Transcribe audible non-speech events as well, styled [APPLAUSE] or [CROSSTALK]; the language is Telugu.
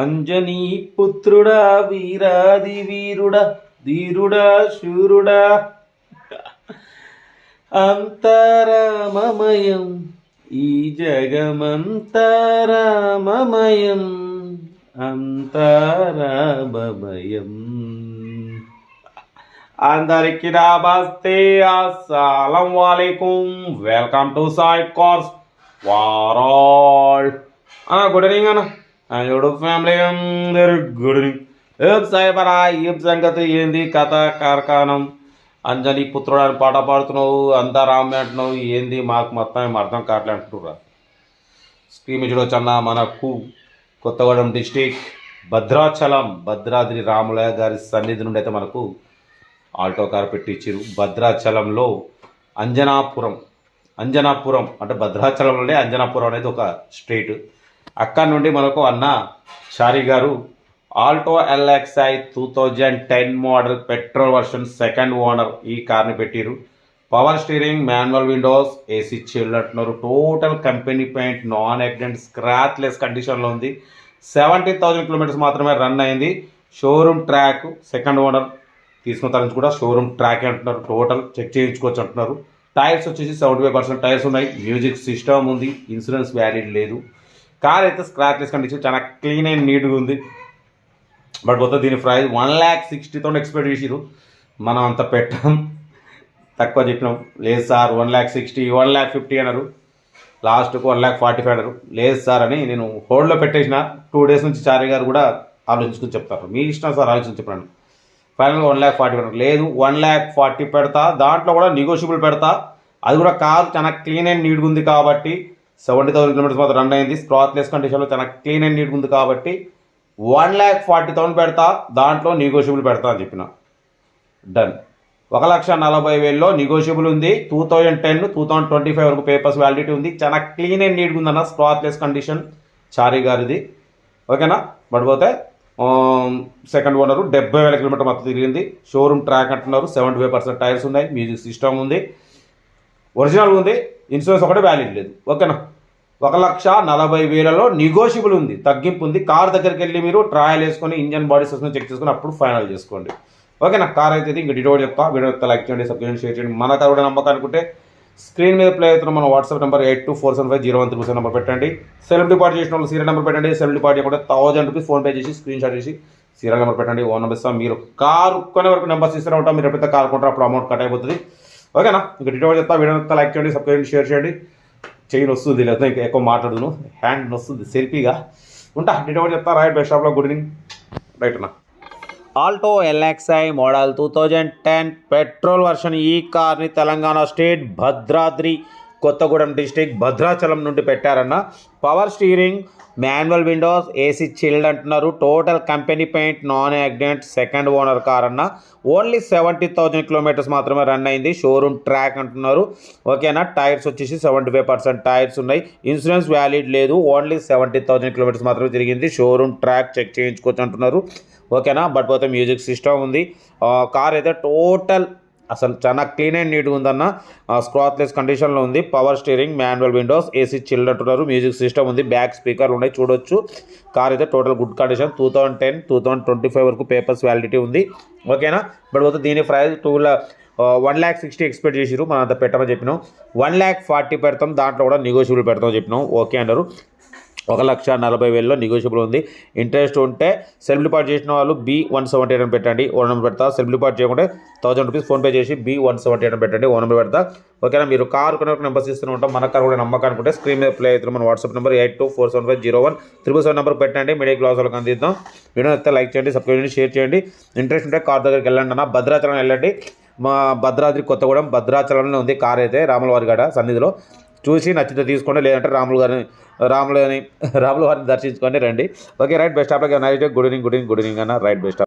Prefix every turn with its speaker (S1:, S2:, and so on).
S1: అంజనీ పుత్రుడా వీరాది వీరుడా ధీరుడా శూరుడా. అంతరామమయం ఈ జగమంతరామమయం అంతరామమయం. అందరికి నమస్తే అస్సలం వాలేకుం. Welcome to Sai cars. వారాల్ good evening అన్న. యూట్యూబ్ ఫ్యామిలీ అందరు గుడ్ ఈవినింగ్. ఏం సాయపరా ఏం సంగతి ఏంది కథ కార్ఖానం అంజలి పుత్రుడు అని పాట పాడుతున్నావు అంతా రామ్య అంటున్నావు ఏంది మాకు మొత్తం ఏం అర్థం కావట్లే అంటున్నారా స్క్రీన్ మీద చూడొచ్చన్న మనకు కొత్తగూడెం డిస్టిక్ భద్రాచలం భద్రాద్రి రాములయ్య గారి సన్నిధి నుండి అయితే మనకు ఆల్టో కార్ పెట్టించారు భద్రాచలంలో అంజనాపురం అంజనాపురం అంటే భద్రాచలంలోనే అంజనాపురం అనేది ఒక స్ట్రీట్. అక్కడ నుండి మనకు అన్న షారీ గారు Alto LXI two thousand ten model petrol version second owner ఈ కార్ని పెట్టిరు power steering manual windows AC chilled అంటున్నారు. Total company paint non accident scratchless కండిషన్లో ఉంది. సెవెంటీ థౌజండ్ కిలోమీటర్స్ మాత్రమే రన్ అయింది. షోరూమ్ ట్రాక్ సెకండ్ ఓనర్ తీసుకున్న తర్వాత కూడా షోరూమ్ ట్రాక్ అంటున్నారు. టోటల్ చెక్ చేయించుకోవచ్చు అంటున్నారు. టైర్స్ వచ్చేసి సెవెంటీ ఫైవ్ పర్సెంట్ టైర్స్ ఉన్నాయి. మ్యూజిక్ సిస్టమ్ ఉంది. ఇన్సూరెన్స్ వ్యాలిడ్ లేదు. కార్ అయితే స్క్రాచ్లెస్ కండిషన్ చాలా క్లీన్ అండ్ నీట్గా ఉంది. బట్ పోతే దీని ప్రైస్ వన్ ల్యాక్ సిక్స్టీతో ఎక్స్పెక్ట్ చేసిరు మనం అంత పెట్టాం. తక్కువ చెప్పినాం. లేదు sir one lakh sixty one lakh fifty అన్నారు. లాస్ట్కు వన్ ల్యాక్ ఫార్టీ ఫైవ్ అన్నారు. లేదు సార్ అని నేను హోల్డ్లో పెట్టేసిన. టూ డేస్ నుంచి చారి గారు కూడా ఆలోచించుకుని చెప్తారు. మీ ఇష్టం సార్ ఆలోచించి చెప్పాను ఫైనల్గా వన్ ల్యాక్ ఫార్టీ ఫైవ్ లేదు వన్ ల్యాక్ ఫార్టీ పెడతా. దాంట్లో కూడా నెగోషియబుల్ పెడతా. అది కూడా కాదు చాలా క్లీన్ అండ్ నీట్గా ఉంది కాబట్టి సెవెంటీ థౌసండ్ కిలోమీటర్స్ మాత్రం రన్ అయింది. స్క్రాత్లెస్ కండిషన్లో చాలా క్లీన్ అండ్ నీట్ ఉంది కాబట్టి వన్ ల్యాక్ ఫార్టీ థౌసండ్ పెడతా దాంట్లో నెగోషియబుల్ పెడతా అని చెప్పిన. డన్ ఒక లక్ష నలభై వేలలో నెగోషియబుల్ ఉంది. Two thousand ten two thousand twenty five వరకు పేపర్స్ వ్యాలిడిటీ ఉంది. చాలా క్లీన్ అండ్ నీట్గా ఉందన్న స్క్రాత్లెస్ కండిషన్ చారీ గారిది. ఓకేనా పడిపోతే um, సెకండ్ ఓనరు డెబ్బై వేల కిలోమీటర్ మొత్తం తిరిగింది. షోరూమ్ ట్రాక్ అంటున్నారు. సెవెంటీ ఫైవ్ పర్సెంట్ టైర్స్ ఉన్నాయి. మ్యూజిక్ సిస్టమ్ ఉంది. ఒరిజినల్ ఉంది. ఇన్సూరెన్స్ ఒకటే వ్యాలిడ్ లేదు. ఓకేనా ఒక లక్ష నలభై వేలలో నెగోషియబుల్ ఉంది తగ్గింపు ఉంది. కార్ దగ్గరికి వెళ్ళి మీరు ట్రయల్ వేసుకొని ఇంజన్ బాడీ సిస్టమ్ చెక్ చేసుకొని అప్పుడు ఫైనల్ చేసుకోండి. ఓకేనా కార్ అయితే ఇది ఇంకా డీటెయిల్ చెప్తా. వీడియో చెప్తా లైక్ చేయండి సబ్స్క్రైబ్ షేర్ చేయండి. మన కార్ కూడా నమ్మకం అనుకుంటే స్క్రీన్ మీద ప్లే అవుతున్న మన WhatsApp number eight two four seven five zero one three seven number పెట్టండి. సెల్ఫ్ డిపార్ట్ చేసిన వాళ్ళు సీరియల్ నెంబర్ పెట్టండి. సెల్ఫ్ డిపార్ట్ చేయకుండా థౌసండ్ రూపీస్ ఫోన్పే చేసి స్క్రీన్ షాట్ చేసి సీరియల్ నెంబర్ పెట్టండి. ఓన్ నెంబర్ ఇస్తాం. మీరు కారు కొనే వరకు నెంబర్స్ ఇస్తూనే ఉంటాం మీరు ఎప్పుడైతే కార్ కొంటారు అప్పుడు అమౌంట్ కట్ అయిపోతుంది. ఓకేనా ఇంకా డీటెయిల్ చెప్తా. వీడియో చెప్తా లైక్ చేయండి సబ్స్క్రైబ్ షేర్ చేయండి. చైన్ వస్తుంది లేదా ఇంకా ఎక్కువ మాట్లాడును. హ్యాండ్ వస్తుంది సెల్ఫీగా. ఉంటా డీటెయిల్ చెప్తా రైట్ బెస్ట్ షాప్లో గుడ్ ఈవినింగ్ రైట్ అన్న. Alto LXI model two thousand ten petrol version ఈ కార్ని తెలంగాణ స్టేట్ భద్రాద్రి కొత్తగూడెం డిస్టిక్ భద్రాచలం నుండి పెట్టారన్న. Power steering manual windows AC chilled అంటున్నారు. Total company paint non accident second owner car అన్న ఓన్లీ సెవెంటీ థౌజండ్ కిలోమీటర్స్ మాత్రమే రన్ అయింది. షోరూమ్ ట్రాక్ అంటున్నారు. ఓకేనా? టైర్స్ వచ్చేసి సెవెంటీ ఫైవ్ పర్సెంట్ టైర్స్ ఉన్నాయి. ఇన్సూరెన్స్ వ్యాలిడ్ లేదు. ఓన్లీ సెవెంటీ థౌజండ్ కిలోమీటర్స్ మాత్రమే తిరిగింది. షోరూమ్ ట్రాక్ చెక్ చేయించుకోవచ్చు అంటున్నారు. ఓకేనా? బట్ పోతే మ్యూజిక్ సిస్టమ్ ఉంది. కార్ అయితే టోటల్ అసలు చాలా క్లీన్ అండ్ నీట్గా ఉందన్న. స్క్రాత్లెస్ కండిషన్లో ఉంది. Power steering manual windows AC chilled ఉన్నారు మ్యూజిక్ సిస్టమ్ ఉంది. బ్యాక్ స్పీకర్ ఉన్నాయి. చూడొచ్చు. కార్ అయితే total good condition two thousand ten two thousand twenty five వరకు పేపర్స్ వ్యాలిడిటీ ఉంది. ఓకేనా బట్ పోతే దీని price two one lakh sixty expect చేసిరు మనం అంత పెట్టమని చెప్పినాం. వన్ ల్యాక్ ఫార్టీ పెడతాం. దాంట్లో కూడా నెగోషియబుల్ పెడతాం చెప్పినాం. ఓకే అన్నారు ఒక లక్ష నలభై వేలలో నెగోషియబుల్ ఉంది. ఇంట్రెస్ట్ ఉంటే సెల్ఫ్ డిపాజిట్ చేసిన వాళ్ళు బీ వన్ సెవెంటీ ఎయిట్ అని పెట్టండి. ఓ నెంబర్ పెడతా. సెల్ఫ్ డిపాజిట్ చేయకుంటే థౌసండ్ రూపీస్ ఫోన్పే చేసి బీ వన్ సెవెంటీ ఎయిట్ అని పెట్టండి. ఓ నెంబర్ పెడతా. ఓకేనా? మీరు కార్ కొనే నెంబర్స్ ఇస్తూనే ఉంటాం. మన కార్ కూడా నమ్మకం అనుకుంటే స్క్రీన్ మీద ప్లే అవుతుంది మన WhatsApp number eight two four seven five zero one triple seven number పెట్టండి. మీడియా క్లాస్ వాళ్ళకి అందిద్దాం. వీడియో అయితే లైక్ చేయండి సబ్స్క్రైబ్ చేయండి షేర్ చేయండి. ఇంట్రెస్ట్ ఉంటే కార్ దగ్గరికి వెళ్ళండి అన్న. భద్రాచలం వెళ్ళండి. మా భద్రాద్రి కొత్తగూడెం భద్రాచలంలో ఉంది కార్ అయితే రాములవారి గడ సన్నిధిలో. చూసి నచ్చితే తీసుకోండి లేదంటే రాములు గారిని రాములు అని [LAUGHS] రాములు వారిని దర్శించుకొని రండి. Okay right best of night good evening good evening good evening అన్న. Right best